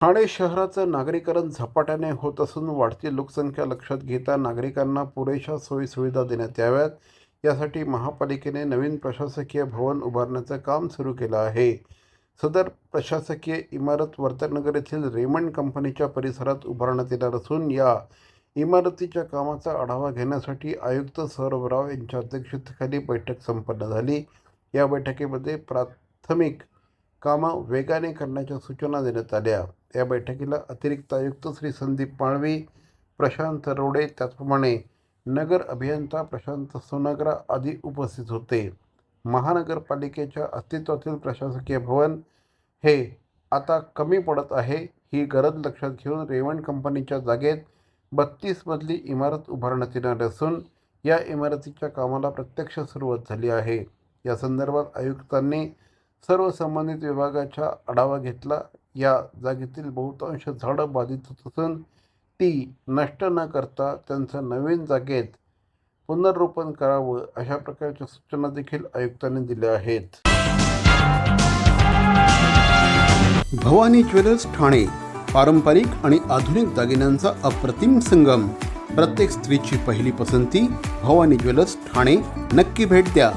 ठाणे शहराचं नागरीकरण झपाट्याने होत असून वाढती लोकसंख्या लक्षात घेता नागरिकांना पुरेशा सोयीसुविधा देण्यात याव्यात. यासाठी महापालिकेने नवीन प्रशासकीय भवन उभारण्याचं काम सुरू केलं आहे. सदर प्रशासकीय इमारत वर्तनगर येथील रेमंड कंपनीच्या परिसरात उभारण्यात येणार असून या इमारतीच्या कामाचा आढावा घेण्यासाठी आयुक्त सौरभ राव यांच्या अध्यक्षतेखाली बैठक संपन्न झाली. या बैठकीमध्ये प्राथमिक कामं वेगाने करण्याच्या सूचना देण्यात आल्या. या बैठकीला अतिरिक्त आयुक्त श्री संदीप पाळवी प्रशांत रोडे त्याचप्रमाणे नगर अभियंता प्रशांत सोनाग्रा आदी उपस्थित होते. महानगरपालिकेच्या अस्तित्वातील प्रशासकीय भवन हे आता कमी पडत आहे. ही गरज लक्षात घेऊन रेवण कंपनीच्या जागेत बत्तीस मजली इमारत उभारण्यात येणार असून या इमारतीच्या कामाला प्रत्यक्ष सुरुवात झाली आहे. या संदर्भात आयुक्तांनी सर्व संबंधित विभागाचा आढावा घेतला. या जागेतील बहुतांश झाडं बाधित होत असून ती नष्ट न करता त्यांचं नवीन जागेत पुनर्रोपण करावं अशा प्रकारच्या सूचना देखील आयुक्तांनी दिल्या आहेत. भवानी ज्वेलर्स ठाणे पारंपरिक आणि आधुनिक दागिन्यांचा अप्रतिम संगम. प्रत्येक स्त्रीची पहिली पसंती भवानी ज्वेलर्स ठाणे. नक्की भेट द्या.